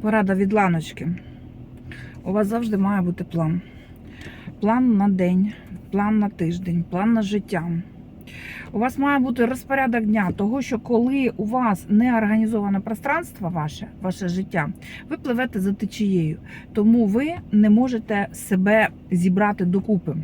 Порада від ланочки. У вас завжди має бути план. План на день, план на тиждень, план на життя. У вас має бути розпорядок дня, того, що коли у вас не організоване пространство ваше, ваше життя, ви пливете за течією. Тому ви не можете себе зібрати докупи.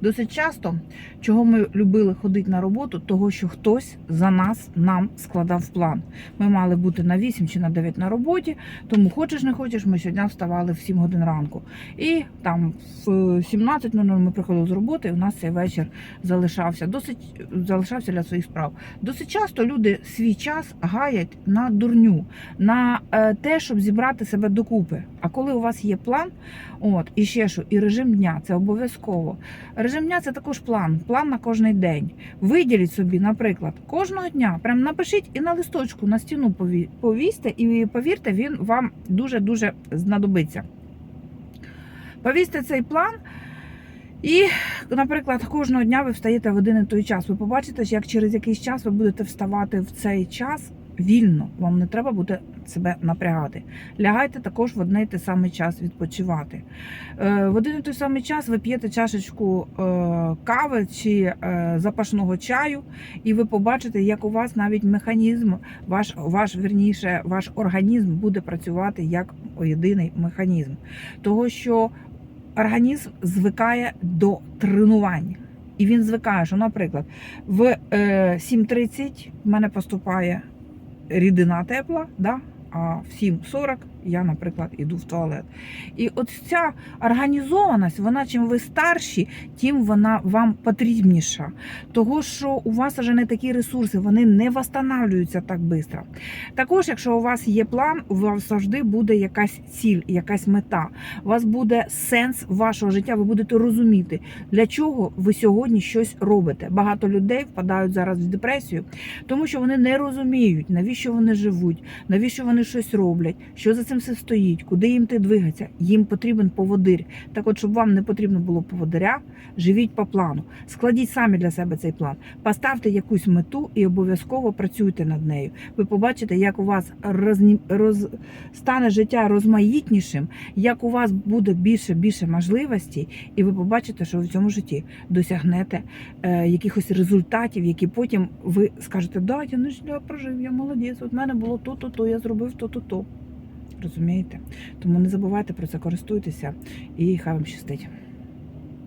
Досить часто, чого ми любили ходити на роботу, того, що хтось за нас нам складав план. Ми мали бути на 8 чи на 9 на роботі, тому хочеш не хочеш, ми щодня вставали в 7 годин ранку. І там в 17.00 ми приходили з роботи, і у нас цей вечір залишався досить залишався для своїх справ. Досить часто люди свій час гаять на дурню, на е, те, щоб зібрати себе докупи. А коли у вас є план, от і ще що, і режим дня, це обов'язково. Режим дня це також план, план на кожний день. Виділіть собі, наприклад, кожного дня, прям напишіть і на листочку на стіну повісьте, і повірте, він вам дуже дуже знадобиться. Повісьте цей план. І, наприклад, кожного дня ви встаєте в один і той час. Ви побачите, як через якийсь час ви будете вставати в цей час вільно. Вам не треба буде себе напрягати. Лягайте також в один і той самий час відпочивати. Е, В один і той самий час ви п'єте чашечку е, кави чи е, запашного чаю, і ви побачите, як у вас навіть механізм, ваш, ваш вірніше, ваш організм буде працювати як єдиний механізм. Того, що організм звикає до тренувань. І він звикає, що, наприклад, в е, 7.30 в мене поступає рідина тепла, да? а в 7.40 я, наприклад, іду в туалет. І от ця організованість, вона чим ви старші, тим вона вам потрібніша. Того, що у вас вже не такі ресурси, вони не восстанавлюються так швидко. Також, якщо у вас є план, у вас завжди буде якась ціль, якась мета. У вас буде сенс вашого життя, ви будете розуміти, для чого ви сьогодні щось робите. Багато людей впадають зараз в депресію, тому що вони не розуміють, навіщо вони живуть, навіщо вони щось роблять, що за цим все стоїть, куди їм ти двигатися. Їм потрібен поводир. Так от, щоб вам не потрібно було поводиря, живіть по плану. Складіть самі для себе цей план. Поставте якусь мету і обов'язково працюйте над нею. Ви побачите, як у вас розні... роз... стане життя розмаїтнішим, як у вас буде більше більше можливостей, і ви побачите, що в цьому житті досягнете е, якихось результатів, які потім ви скажете, да, я не я прожив, я молодець, от мене було то-то, то я зробив то-то, то. Розумієте? Тому не забувайте про це, користуйтеся і хай вам щастить.